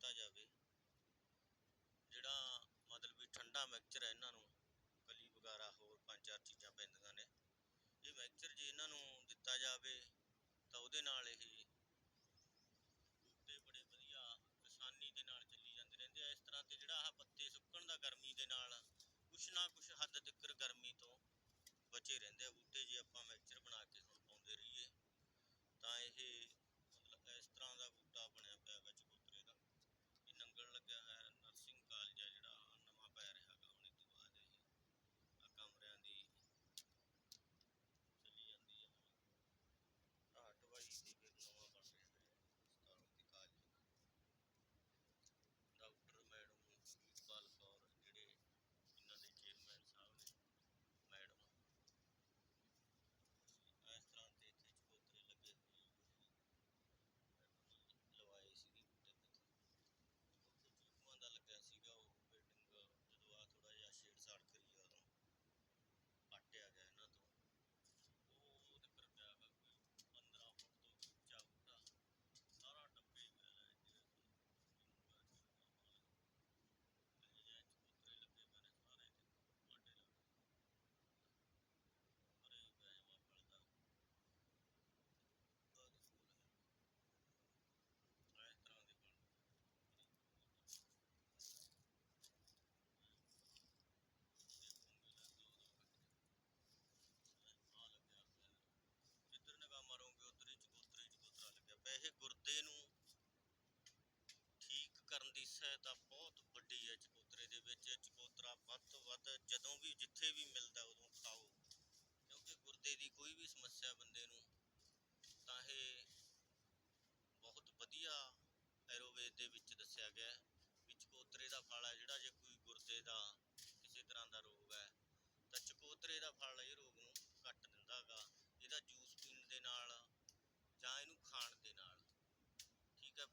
ਦਿੱਤਾ ਜਾਵੇ। ਜਿਹੜਾ ਮਤਲਬ ਵੀ ਠੰਡਾ ਮਿਕਸਚਰ ਹੈ ਇਹਨਾਂ ਨੂੰ, ਕਲੀ ਵਗਾਰਾ ਹੋਰ ਪੰਜ ਚਾਰ ਚੀਜ਼ਾਂ ਪੈਂਦੀਆਂ ਨੇ, ਇਹ ਮਿਕਸਚਰ ਜੇ ਇਹਨਾਂ ਨੂੰ ਦਿੱਤਾ ਜਾਵੇ, ਤਾਂ ਉਹਦੇ ਨਾਲ ਇਹ ਬੂਟੇ ਬੜੇ ਆਸਾਨੀ ਦੇ ਨਾਲ ਚੱਲੀ ਜਾਂਦੇ ਰਹਿੰਦੇ ਆ। ਇਸ ਤਰ੍ਹਾਂ ਤੇ ਜਿਹੜਾ ਆਹ ਪੱਤੇ ਸੁੱਕਣ ਦਾ ਗਰਮੀ ਦੇ ਨਾਲ ਕੁਛ ਨਾ ਕੁਛ ਹੱਦ ਤੱਕ ਗਰਮੀ ਤੋਂ ਬਚੇ ਰਹਿੰਦੇ ਆ ਬੂਟੇ।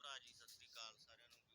ਭਰਾ ਸਤਿ ਸ੍ਰੀ ਅਕਾਲ ਸਾਰਿਆਂ ਨੂੰ।